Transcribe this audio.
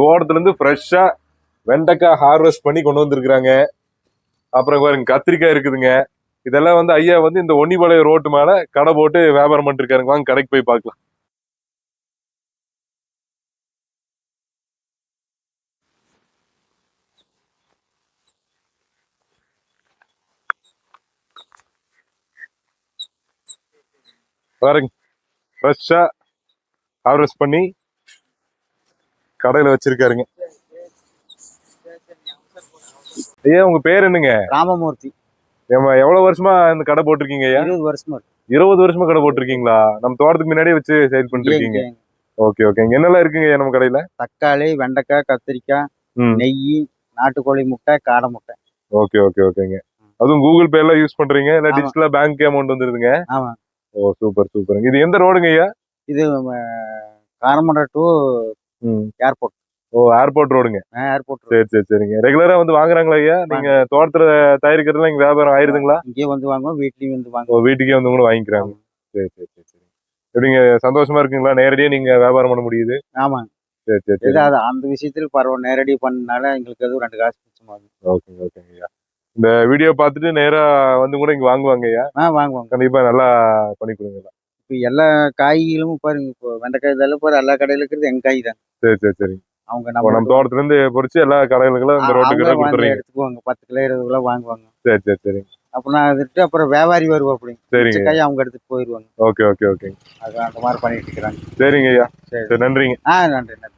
தோட்டத்துல இருந்து ஃப்ரெஷ்ஷா வெண்டைக்காய் ஹார்வெஸ்ட் பண்ணி கொண்டு வந்திருக்கிறாங்க. அப்புறம் பாருங்க கத்திரிக்காய் இருக்குதுங்க. இதெல்லாம் வந்து ஐயா வந்து இந்த ஒன்னிபாளைய ரோட்டு மேல கடை போட்டு வியாபாரம் பண்ணிட்டு வாங்க கடைக்கு போய் பார்க்கலாம். பாருங்க ஃப்ரெஷ்ஷா ஹார்வெஸ்ட் பண்ணி கடையில வச்சிருக்காருங்க. ஐயா உங்க பேர் என்னங்க? ராமமூர்த்தி. ஏம்மா, எவ்வளவு வருஷமா இந்த கடை போட்டிருக்கீங்க ஐயா? இருபது வருஷமா. இருபது வருஷமா கடை போட்டிருக்கீங்களா? நம்ம தோட்டத்துக்கு முன்னாடியே வச்சு சேல் பண்ணிட்டு இருக்கீங்க ஓகே ஓகே என்னெல்லாம் இருக்குங்க நம்ம கடையில? தக்காளி வெண்டைக்காய் கத்திரிக்காய். நெய் நாட்டுக்கோழி முட்டை காடை முட்டை. ஓகே ஓகே ஓகேங்க அதுவும் கூகுள் பே எல்லாம் யூஸ் பண்றீங்க? இல்ல. டிஜிட்டலா பேங்க் அமௌண்ட் வந்துருதுங்க? ஆமா. ஓ சூப்பர் சூப்பருங்க இது எந்த ரோடுங்க ஐயா? இது காரமடை டு ஏர்போர்ட் ஓ ஏர்போர்ட் ரோடுங்க ஏர்போர்ட் சரி சரி சரிங்க. ரெகுலரா வந்து வாங்குறாங்களா ஐயா? நீங்க தோட்டத்துல தயாரிக்கிறதுலாம் இங்க வியாபாரம் ஆயிருதுங்களா? இங்கேயே வந்து வாங்குவோம் வீட்லயும் வந்து வாங்குவோம். வீட்டுக்கே வந்து கூட வாங்கிக்கிறாங்க. சரி சரி சரி சரி. எப்படிங்க சந்தோஷமா இருக்குங்களா? நேரடியா நீங்க வியாபாரம் பண்ண முடியுது? ஆமாங்க. சரி சரி சரி. ஏதாவது அந்த விஷயத்தில் பரவாயில்ல நேரடி பண்ணனால எங்களுக்கு எதுவும் ரெண்டு காசு மிச்சமாகும் ஓகேங்க ஓகேங்க ஐயா. இந்த வீடியோ பார்த்துட்டு நேரா வந்து கூட இங்க வாங்குவாங்க ஐயா? ஆ வாங்குவாங்க. கண்டிப்பா நல்லா பண்ணி கொடுங்க இப்போ எல்லா காய்களும் பாருங்க இப்போ வெண்டைக்காய் இதெல்லாம் பாரு எல்லா கடையில இருக்கிறது எங்க காய் தான். சரி சரி சரி. அவங்க நம்ம நம்ம தோட்டத்துல இருந்து பொறிச்சு எல்லா கடைகளுக்கும் இந்த ரோட்டுக்கு வாங்கி கொடுத்துறீங்க எடுத்துக்குவாங்க. பத்து கிலோ இருபது கிலோ வாங்குவாங்க. சரி சரி சரி. அப்புறம் நான் எடுத்துட்டு அப்புறம் வியாபாரி வருவோம் அப்படி. சரிங்க. காய் அவங்க எடுத்துட்டு போயிடுவாங்க. Okay okay okay. அது அந்த மாதிரி பண்ணிட்டு இருக்கிறாங்க. சரிங்க ஐயா. சரி. சரி நன்றிங்க. ஆ நன்றி நன்றி.